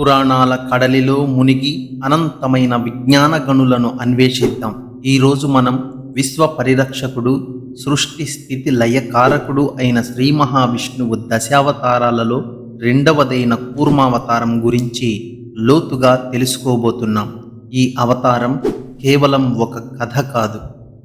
పురాణాల కడలిలో మునిగి అనంతమైన విజ్ఞాన గనులను అన్వేషిద్దాం. ఈరోజు మనం విశ్వ పరిరక్షకుడు సృష్టి స్థితి లయకారకుడు అయిన శ్రీ మహావిష్ణువు దశావతారాలలో రెండవదైన కూర్మావతారం గురించి లోతుగా తెలుసుకోబోతున్నాం. ఈ అవతారం కేవలం ఒక కథ కాదు.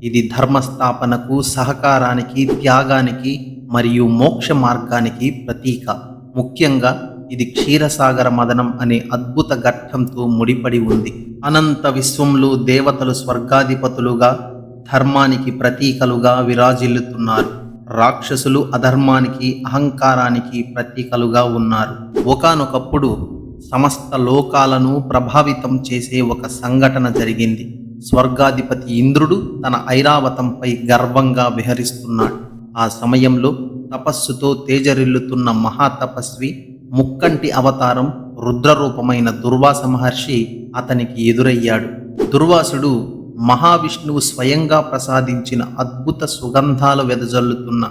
ఇది ధర్మస్థాపనకు సహకారానికి త్యాగానికి మరియు మోక్ష మార్గానికి ప్రతీక. ముఖ్యంగా ఇది క్షీరసాగర మదనం అనే అద్భుత ఘట్టంతో ముడిపడి ఉంది. అనంత విశ్వంలో దేవతలు స్వర్గాధిపతులుగా ధర్మానికి ప్రతీకలుగా విరాజిల్లుతున్నారు. రాక్షసులు అధర్మానికి అహంకారానికి ప్రతీకలుగా ఉన్నారు. ఒకానొకప్పుడు సమస్త లోకాలను ప్రభావితం చేసే ఒక సంఘటన జరిగింది. స్వర్గాధిపతి ఇంద్రుడు తన ఐరావతంపై గర్వంగా విహరిస్తున్నాడు. ఆ సమయంలో తపస్సుతో తేజరిల్లుతున్న మహాతపస్వి ముక్కంటి అవతారం రుద్రరూపమైన దుర్వాస మహర్షి అతనికి ఎదురయ్యాడు. దుర్వాసుడు మహావిష్ణువు స్వయంగా ప్రసాదించిన అద్భుత సుగంధాలు వెదజల్లుతున్న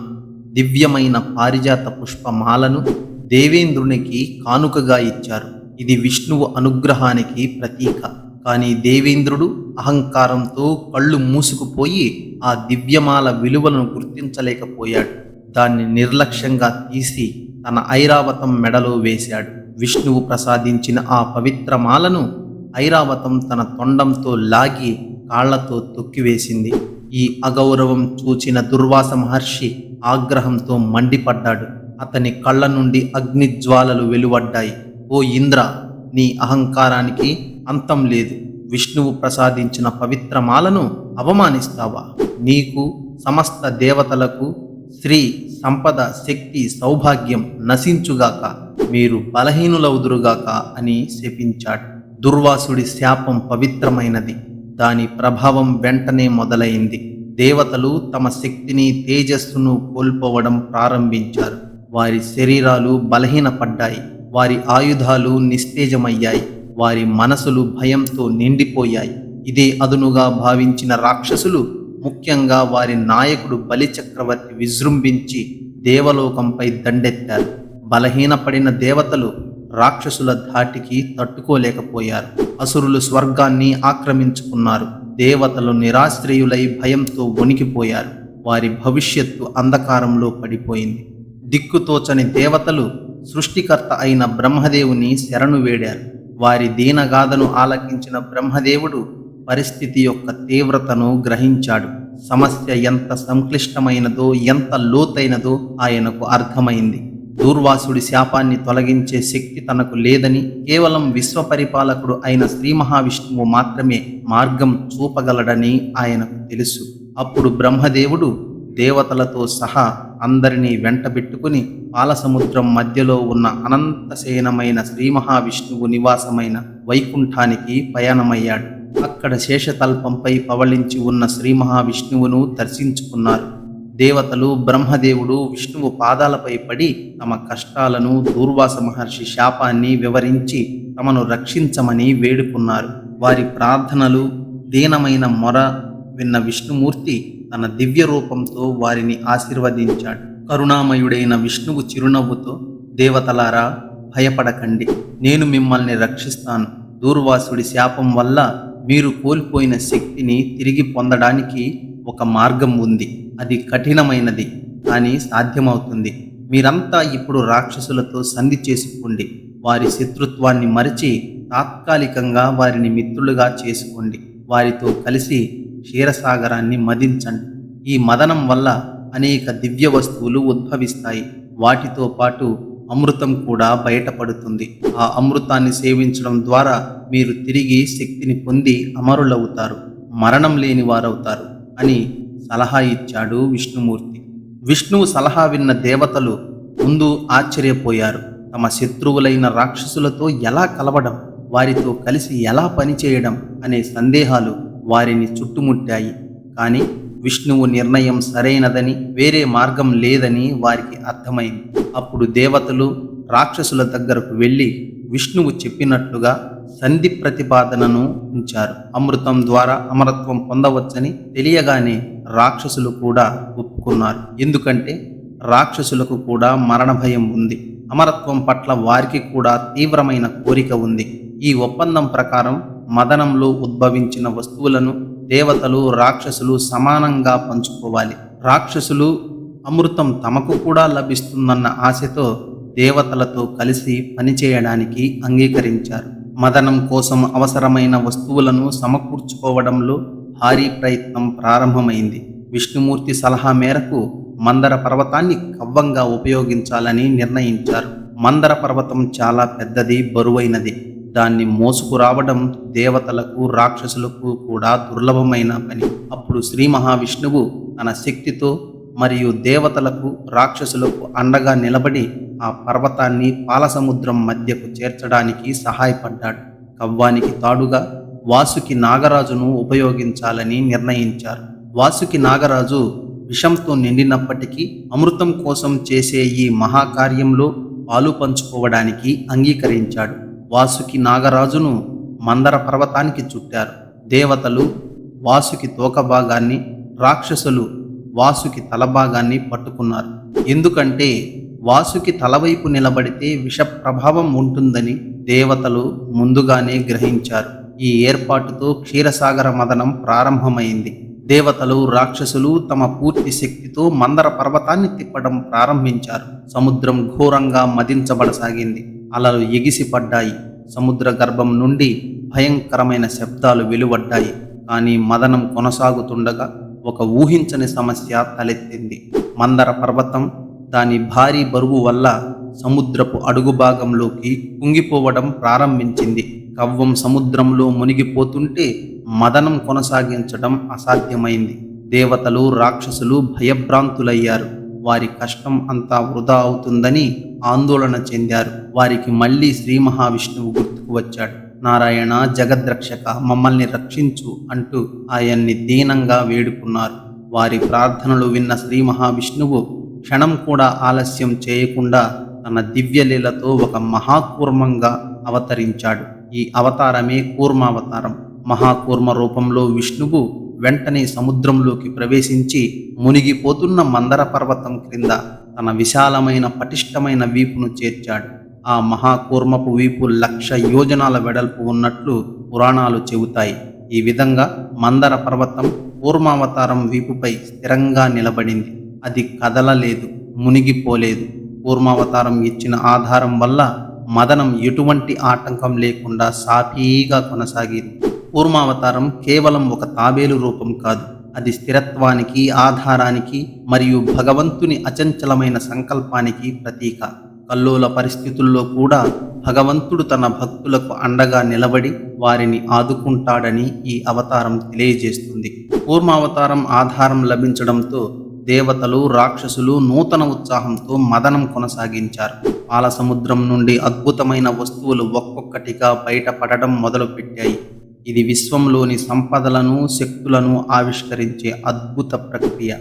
దివ్యమైన పారిజాత పుష్పమాలను దేవేంద్రునికి కానుకగా ఇచ్చారు. ఇది విష్ణువు అనుగ్రహానికి ప్రతీక. కానీ దేవేంద్రుడు అహంకారంతో కళ్ళు మూసుకుపోయి ఆ దివ్యమాల విలువలను గుర్తించలేకపోయాడు. దాన్ని నిర్లక్ష్యంగా తీసి తన ఐరావతం మెడలో వేశాడు. విష్ణువు ప్రసాదించిన ఆ పవిత్ర మాలను ఐరావతం తన తొండంతో లాగి కాళ్ళతో తొక్కివేసింది. ఈ అగౌరవం చూచిన దుర్వాస మహర్షి ఆగ్రహంతో మండిపడ్డాడు. అతని కళ్ళ నుండి అగ్నిజ్వాలలు వెలువడ్డాయి. ఓ ఇంద్ర నీ అహంకారానికి అంతం లేదు. విష్ణువు ప్రసాదించిన పవిత్రమాలను అవమానిస్తావా? నీకు సమస్త దేవతలకు శ్రీ సంపద శక్తి సౌభాగ్యం నశించుగాక మీరు బలహీనులవుదురుగాక అని శపించాడు. దుర్వాసుడి శాపం పవిత్రమైనది. దాని ప్రభావం వెంటనే మొదలైంది. దేవతలు తమ శక్తిని తేజస్సును కోల్పోవడం ప్రారంభించారు. వారి శరీరాలు బలహీనపడ్డాయి. వారి ఆయుధాలు నిస్తేజమయ్యాయి. వారి మనసులు భయంతో నిండిపోయాయి. ఇదే అదునుగా భావించిన రాక్షసులు ముఖ్యంగా వారి నాయకుడు బలి చక్రవర్తి విజృంభించి దేవలోకంపై దండెత్తారు. బలహీనపడిన దేవతలు రాక్షసుల ధాటికి తట్టుకోలేకపోయారు. అసురులు స్వర్గాన్ని ఆక్రమించుకున్నారు. దేవతలు నిరాశ్రయులై భయంతో వణికిపోయారు. వారి భవిష్యత్తు అంధకారంలో పడిపోయింది. దిక్కుతోచని దేవతలు సృష్టికర్త అయిన బ్రహ్మదేవుని శరణు వేడారు. వారి దీనగాథను ఆలకించిన బ్రహ్మదేవుడు పరిస్థితి యొక్క తీవ్రతను గ్రహించాడు. సమస్య ఎంత సంక్లిష్టమైనదో ఎంత లోతైనదో ఆయనకు అర్థమైంది. దూర్వాసుడి శాపాన్ని తొలగించే శక్తి తనకు లేదని కేవలం విశ్వపరిపాలకుడు అయిన శ్రీ మహావిష్ణువు మాత్రమే మార్గం చూపగలడని ఆయనకు తెలుసు. అప్పుడు బ్రహ్మదేవుడు దేవతలతో సహా అందరినీ వెంటబెట్టుకుని పాలసముద్రం మధ్యలో ఉన్న అనంతశయనమైన శ్రీ మహావిష్ణువు నివాసమైన వైకుంఠానికి పయనమయ్యాడు. అక్కడ శేషతల్పంపై పవళించి ఉన్న శ్రీ మహావిష్ణువును దర్శించుకున్నారు. దేవతలు బ్రహ్మదేవుడు విష్ణువు పాదాలపై పడి తమ కష్టాలను దూర్వాస మహర్షి శాపాన్ని వివరించి తమను రక్షించమని వేడుకున్నారు. వారి ప్రార్థనలు దీనమైన మొర విన్న విష్ణుమూర్తి తన దివ్య రూపంతో వారిని ఆశీర్వదించాడు. కరుణామయుడైన విష్ణువు చిరునవ్వుతో దేవతలారా భయపడకండి. నేను మిమ్మల్ని రక్షిస్తాను. దూర్వాసుడి శాపం వల్ల మీరు కోల్పోయిన శక్తిని తిరిగి పొందడానికి ఒక మార్గం ఉంది. అది కఠినమైనది కానీ సాధ్యమవుతుంది. మీరంతా ఇప్పుడు రాక్షసులతో సంధి చేసుకోండి. వారి శత్రుత్వాన్ని మరిచి తాత్కాలికంగా వారిని మిత్రులుగా చేసుకోండి. వారితో కలిసి క్షీరసాగరాన్ని మదించండి. ఈ మదనం వల్ల అనేక దివ్య వస్తువులు ఉద్భవిస్తాయి. వాటితో పాటు అమృతం కూడా బయటపడుతుంది. ఆ అమృతాన్ని సేవించడం ద్వారా మీరు తిరిగి శక్తిని పొంది అమరులవుతారు. మరణం లేని వారవుతారు అని సలహా ఇచ్చాడు విష్ణుమూర్తి. విష్ణువు సలహా విన్న దేవతలు ముందు ఆశ్చర్యపోయారు. తమ శత్రువులైన రాక్షసులతో ఎలా కలవడం వారితో కలిసి ఎలా పనిచేయడం అనే సందేహాలు వారిని చుట్టుముట్టాయి. కానీ విష్ణువు నిర్ణయం సరైనదని వేరే మార్గం లేదని వారికి అర్థమైంది. అప్పుడు దేవతలు రాక్షసుల దగ్గరకు వెళ్ళి విష్ణువు చెప్పినట్లుగా సంధి ప్రతిపాదనను ఉంచారు. అమృతం ద్వారా అమరత్వం పొందవచ్చని తెలియగానే రాక్షసులు కూడా ఒప్పుకున్నారు. ఎందుకంటే రాక్షసులకు కూడా మరణ భయం ఉంది. అమరత్వం పట్ల వారికి కూడా తీవ్రమైన కోరిక ఉంది. ఈ ఒప్పందం ప్రకారం మదనంలో ఉద్భవించిన వస్తువులను దేవతలు రాక్షసులు సమానంగా పంచుకోవాలి. రాక్షసులు అమృతం తమకు కూడా లభిస్తుందన్న ఆశతో దేవతలతో కలిసి పనిచేయడానికి అంగీకరించారు. మదనం కోసం అవసరమైన వస్తువులను సమకూర్చుకోవడంలో భారీ ప్రయత్నం ప్రారంభమైంది. విష్ణుమూర్తి సలహా మేరకు మందర పర్వతాన్ని కవ్వంగా ఉపయోగించాలని నిర్ణయించారు. మందర పర్వతం చాలా పెద్దది బరువైనది. దాన్ని మోసుకురావడం దేవతలకు రాక్షసులకు కూడా దుర్లభమైన పని. అప్పుడు శ్రీ మహావిష్ణువు తన శక్తితో మరియు దేవతలకు రాక్షసులకు అండగా నిలబడి ఆ పర్వతాన్ని పాలసముద్రం మధ్యకు చేర్చడానికి సహాయపడ్డాడు. కవ్వానికి తాడుగా వాసుకి నాగరాజును ఉపయోగించాలని నిర్ణయించారు. వాసుకి నాగరాజు విషంతో నిండినప్పటికీ అమృతం కోసం చేసే ఈ మహాకార్యంలో పాలు పంచుకోవడానికి అంగీకరించాడు. వాసుకి నాగరాజును మందర పర్వతానికి చుట్టారు. దేవతలు వాసుకి తోక భాగాన్ని రాక్షసులు వాసుకి తల భాగాన్ని పట్టుకున్నారు. ఎందుకంటే వాసుకి తలవైపు నిలబడితే విష ప్రభావం ఉంటుందని దేవతలు ముందుగానే గ్రహించారు. ఈ ఏర్పాటుతో క్షీరసాగర మదనం ప్రారంభమైంది. దేవతలు రాక్షసులు తమ పూర్తి శక్తితో మందర పర్వతాన్ని తిప్పడం ప్రారంభించారు. సముద్రం ఘోరంగా మదించబడసాగింది. అలలు ఎగిసిపడ్డాయి. సముద్ర గర్భం నుండి భయంకరమైన శబ్దాలు వెలువడ్డాయి. కానీ మదనం కొనసాగుతుండగా ఒక ఊహించని సమస్య తలెత్తింది. మందర పర్వతం దాని భారీ బరువు వల్ల సముద్రపు అడుగు భాగంలోకి కుంగిపోవడం ప్రారంభించింది. కవ్వం సముద్రంలో మునిగిపోతుంటే మదనం కొనసాగించడం అసాధ్యమైంది. దేవతలు రాక్షసులు భయభ్రాంతులయ్యారు. వారి కష్టం అంతా వృధా అవుతుందని ఆందోళన చెందారు. వారికి మళ్ళీ శ్రీ మహావిష్ణువు గుర్తుకు వచ్చాడు. నారాయణ జగద్రక్షక మమ్మల్ని రక్షించు అంటూ ఆయన్ని దీనంగా వేడుకున్నారు. వారి ప్రార్థనలు విన్న శ్రీ మహావిష్ణువు క్షణం కూడా ఆలస్యం చేయకుండా తన దివ్యలీలతో ఒక మహాకూర్మంగా అవతరించాడు. ఈ అవతారమే కూర్మావతారం. మహాకూర్మ రూపంలో విష్ణువు వెంటనే సముద్రంలోకి ప్రవేశించి మునిగిపోతున్న మందర పర్వతం క్రింద తన విశాలమైన పటిష్టమైన వీపును చేర్చాడు. ఆ మహాకూర్మపు వీపు లక్ష యోజనాల వెడల్పు ఉన్నట్లు పురాణాలు చెబుతాయి. ఈ విధంగా మందర పర్వతం కూర్మావతారం వీపుపై స్థిరంగా నిలబడింది. అది కదలలేదు మునిగిపోలేదు. కూర్మావతారం ఇచ్చిన ఆధారం వల్ల మదనం ఎటువంటి ఆటంకం లేకుండా సాఫీగా కొనసాగింది. కూర్మావతారం కేవలం ఒక తాబేలు రూపం కాదు. అది స్థిరత్వానికి ఆధారానికి మరియు భగవంతుని అచంచలమైన సంకల్పానికి ప్రతీక. కల్లోల పరిస్థితుల్లో కూడా భగవంతుడు తన భక్తులకు అండగా నిలబడి వారిని ఆదుకుంటాడని ఈ అవతారం తెలియజేస్తుంది. కూర్మావతారం ఆధారం లభించడంతో దేవతలు రాక్షసులు నూతన ఉత్సాహంతో మదనం కొనసాగించారు. పాల సముద్రం నుండి అద్భుతమైన వస్తువులు ఒక్కొక్కటిగా బయటపడడం మొదలుపెట్టాయి. ఇది విశ్వంలోని సంపదలను శక్తులను ఆవిష్కరించే అద్భుత ప్రక్రియ.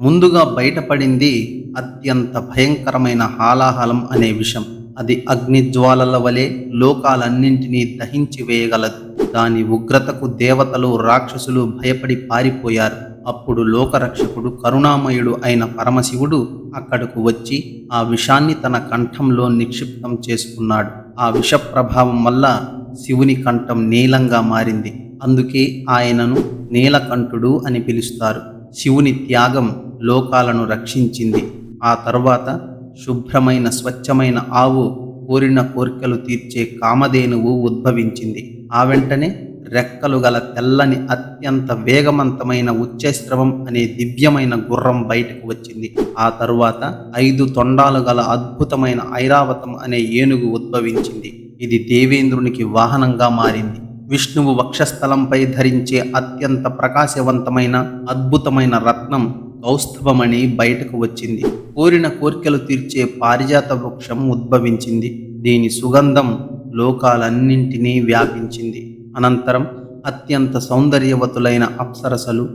ముందుగా బయటపడింది అత్యంత భయంకరమైన హాలాహలం అనే విషం. అది అగ్నిజ్వాలల వలె లోకాలన్నింటినీ దహించి వేయగలదు. దాని ఉగ్రతకు దేవతలు రాక్షసులు భయపడి పారిపోయారు. అప్పుడు లోకరక్షకుడు కరుణామయుడు అయిన పరమశివుడు అక్కడకు వచ్చి ఆ విషాన్ని తన కంఠంలో నిక్షిప్తం చేసుకున్నాడు. ఆ విష ప్రభావం వల్ల శివుని కంఠం నీలంగా మారింది. అందుకే ఆయనను నీలకంఠుడు అని పిలుస్తారు. శివుని త్యాగం లోకాలను రక్షించింది. ఆ తర్వాత శుభ్రమైన స్వచ్ఛమైన ఆవు కోరిన కోరికలు తీర్చే కామధేనువు ఉద్భవించింది. ఆ వెంటనే రెక్కలు గల తెల్లని అత్యంత వేగవంతమైన ఉచ్చస్రవం అనే దివ్యమైన గుర్రం బయటకు వచ్చింది. ఆ తరువాత ఐదు తొండాలు గల అద్భుతమైన ఐరావతం అనే ఏనుగు ఉద్భవించింది. ఇది దేవేంద్రునికి వాహనంగా మారింది. విష్ణువు వక్షస్థలంపై ధరించే అత్యంత ప్రకాశవంతమైన అద్భుతమైన రత్నం కౌస్తుభమణి బయటకు వచ్చింది. కోరిన కోరికలు తీర్చే పారిజాత వృక్షం ఉద్భవించింది. దీని సుగంధం లోకాలన్నింటినీ వ్యాపించింది. అనంతరం అత్యంత సౌందర్యవతులైన అప్సరసలు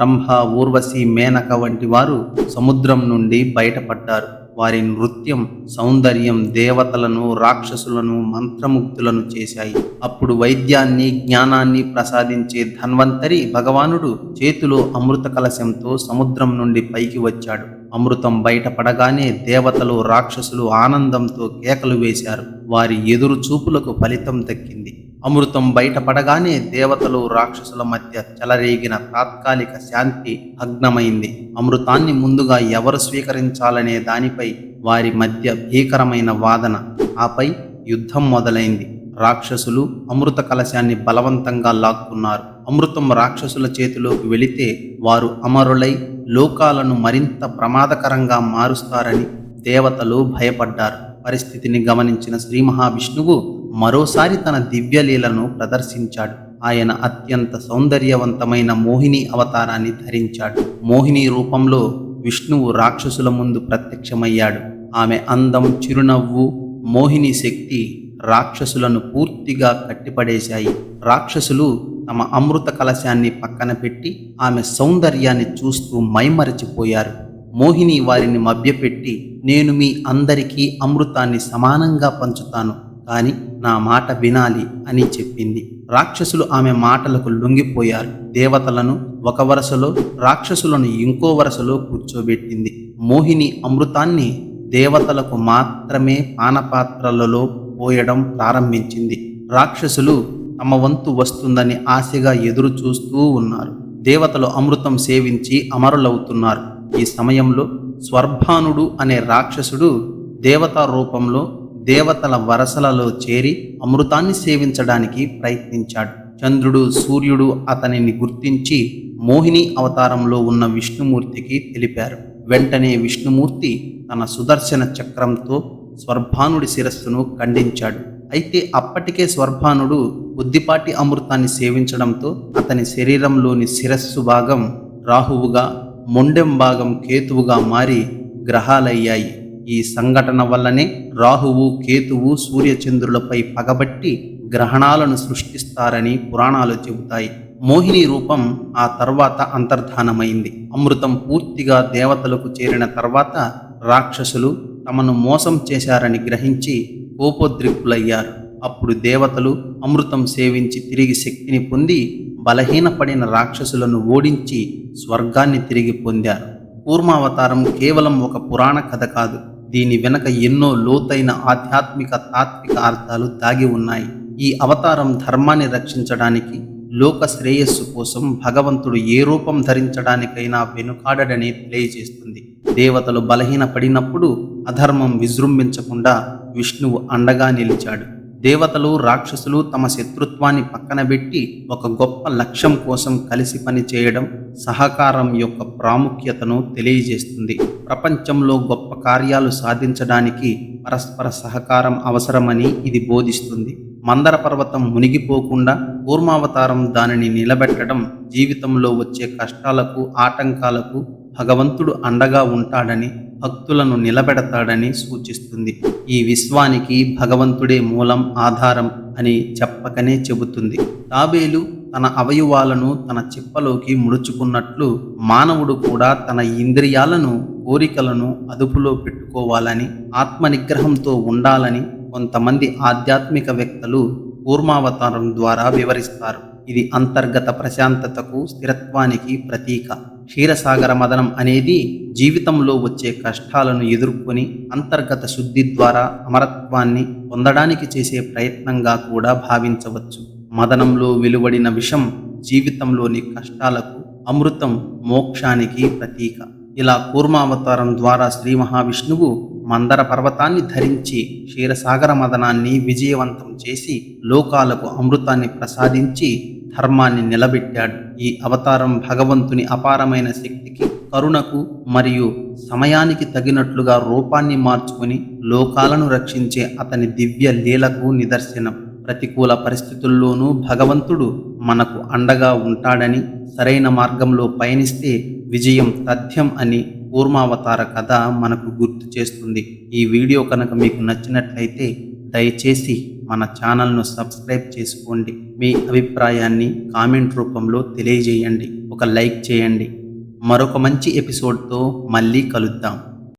రంభ ఊర్వశి మేనక వంటి వారు సముద్రం నుండి బయటపడ్డారు. వారి నృత్యం సౌందర్యం దేవతలను రాక్షసులను మంత్రముగ్ధులను చేశాయి. అప్పుడు వైద్యాన్ని జ్ఞానాన్ని ప్రసాదించే ధన్వంతరి భగవానుడు చేతిలో అమృత కలశంతో సముద్రం నుండి పైకి వచ్చాడు. అమృతం బయటపడగానే దేవతలు రాక్షసులు ఆనందంతో కేకలు వేశారు. వారి ఎదురు చూపులకు ఫలితం దక్కింది. అమృతం బయటపడగానే దేవతలు రాక్షసుల మధ్య చెలరేగిన తాత్కాలిక శాంతి భగ్నమైంది అమృతాన్ని ముందుగా ఎవరు స్వీకరించాలనే దానిపై వారి మధ్య భీకరమైన వాదన. ఆపై యుద్ధం మొదలైంది. రాక్షసులు అమృత కలశాన్ని బలవంతంగా లాక్కున్నారు. అమృతం రాక్షసుల చేతిలోకి వెళితే వారు అమరులై లోకాలను మరింత ప్రమాదకరంగా మారుస్తారని దేవతలు భయపడ్డారు. పరిస్థితిని గమనించిన శ్రీ మహావిష్ణువు మరోసారి తన దివ్యలీలను ప్రదర్శించాడు. ఆయన అత్యంత సౌందర్యవంతమైన మోహిని అవతారాన్ని ధరించాడు. మోహిని రూపంలో విష్ణువు రాక్షసుల ముందు ప్రత్యక్షమయ్యాడు. ఆమె అందం చిరునవ్వు మోహిని శక్తి రాక్షసులను పూర్తిగా కట్టిపడేశాయి. రాక్షసులు తమ అమృత కలశాన్ని పక్కన పెట్టి ఆమె సౌందర్యాన్ని చూస్తూ మైమరచిపోయారు. మోహిని వారిని మభ్యపెట్టి నేను మీ అందరికీ అమృతాన్ని సమానంగా పంచుతాను. కానీ నా మాట వినాలి అని చెప్పింది. రాక్షసులు ఆమె మాటలకు లొంగిపోయారు. దేవతలను ఒక వరుసలో రాక్షసులను ఇంకో వరుసలో కూర్చోబెట్టింది. మోహిని అమృతాన్ని దేవతలకు మాత్రమే పానపాత్రలలో పోయడం ప్రారంభించింది. రాక్షసులు తమ వంతు వస్తుందని ఆశగా ఎదురు చూస్తూ ఉన్నారు. దేవతలు అమృతం సేవించి అమరులవుతున్నారు. ఈ సమయంలో స్వర్భానుడు అనే రాక్షసుడు దేవతా రూపంలో దేవతల వరసలలో చేరి అమృతాన్ని సేవించడానికి ప్రయత్నించాడు. చంద్రుడు సూర్యుడు అతనిని గుర్తించి మోహిని అవతారంలో ఉన్న విష్ణుమూర్తికి తెలిపారు. వెంటనే విష్ణుమూర్తి తన సుదర్శన చక్రంతో స్వర్భానుడి శిరస్సును ఖండించాడు. అయితే అప్పటికే స్వర్భానుడు బుద్ధిపాటి అమృతాన్ని సేవించడంతో అతని శరీరంలోని శిరస్సు భాగం రాహువుగా మొండెం భాగం కేతువుగా మారి గ్రహాలయ్యాయి. ఈ సంఘటన వల్లనే రాహువు కేతువు సూర్యచంద్రులపై పగబట్టి గ్రహణాలను సృష్టిస్తారని పురాణాలు చెబుతాయి. మోహిని రూపం ఆ తర్వాత అంతర్ధానమైంది. అమృతం పూర్తిగా దేవతలకు చేరిన తర్వాత రాక్షసులు తమను మోసం చేశారని గ్రహించి కోపోద్రిక్తులయ్యారు. అప్పుడు దేవతలు అమృతం సేవించి తిరిగి శక్తిని పొంది బలహీనపడిన రాక్షసులను ఓడించి స్వర్గాన్ని తిరిగి పొందారు. కూర్మావతారం కేవలం ఒక పురాణ కథ కాదు. దీని వెనక ఎన్నో లోతైన ఆధ్యాత్మిక తాత్విక అర్థాలు దాగి ఉన్నాయి. ఈ అవతారం ధర్మాన్ని రక్షించడానికి లోక శ్రేయస్సు కోసం భగవంతుడు ఏ రూపం ధరించడానికైనా వెనుకాడడని తెలియజేస్తుంది. దేవతలు బలహీనపడినప్పుడు అధర్మం విజృంభించకుండా విష్ణువు అండగా నిలిచాడు. దేవతలు రాక్షసులు తమ శత్రుత్వాన్ని పక్కన పెట్టి ఒక గొప్ప లక్ష్యం కోసం కలిసి పనిచేయడం సహకారం యొక్క ప్రాముఖ్యతను తెలియజేస్తుంది. ప్రపంచంలో గొప్ప కార్యాలు సాధించడానికి పరస్పర సహకారం అవసరమని ఇది బోధిస్తుంది. మందర పర్వతం మునిగిపోకుండా కూర్మావతారం దానిని నిలబెట్టడం జీవితంలో వచ్చే కష్టాలకు ఆటంకాలకు భగవంతుడు అండగా ఉంటాడని భక్తులను నిలబెడతాడని సూచిస్తుంది. ఈ విశ్వానికి భగవంతుడే మూలం ఆధారం అని చెప్పకనే చెబుతుంది. తాబేలు తన అవయవాలను తన చిప్పలోకి ముడుచుకున్నట్లు మానవుడు కూడా తన ఇంద్రియాలను కోరికలను అదుపులో పెట్టుకోవాలని ఆత్మనిగ్రహంతో ఉండాలని కొంతమంది ఆధ్యాత్మిక వ్యక్తులు కూర్మావతారం ద్వారా వివరిస్తారు. ఇది అంతర్గత ప్రశాంతతకు స్థిరత్వానికి ప్రతీక. క్షీరసాగర మదనం అనేది జీవితంలో వచ్చే కష్టాలను ఎదుర్కొని అంతర్గత శుద్ధి ద్వారా అమరత్వాన్ని పొందడానికి చేసే ప్రయత్నంగా కూడా భావించవచ్చు. మదనంలో వెలువడిన విషం జీవితంలోని కష్టాలకు అమృతం మోక్షానికి ప్రతీక. ఇలా కూర్మావతారం ద్వారా శ్రీ మహావిష్ణువు మందర పర్వతాన్ని ధరించి క్షీరసాగర మదనాన్ని విజయవంతం చేసి లోకాలకు అమృతాన్ని ప్రసాదించి ధర్మాన్ని నిలబెట్టాడు. ఈ అవతారం భగవంతుని అపారమైన శక్తికి కరుణకు మరియు సమయానికి తగినట్లుగా రూపాన్ని మార్చుకొని లోకాలను రక్షించే అతని దివ్య లీలకు నిదర్శనం. ప్రతికూల పరిస్థితుల్లోనూ భగవంతుడు మనకు అండగా ఉంటాడని సరైన మార్గంలో పయనిస్తే విజయం తథ్యం అని కూర్మావతార కథ మనకు గుర్తు చేస్తుంది. ఈ వీడియో కనుక మీకు నచ్చినట్లయితే దయచేసి మన ఛానల్ను సబ్స్క్రైబ్ చేసుకోండి. మీ అభిప్రాయాన్ని కామెంట్ రూపంలో తెలియజేయండి. ఒక లైక్ చేయండి. మరొక మంచి ఎపిసోడ్తో మళ్ళీ కలుద్దాం.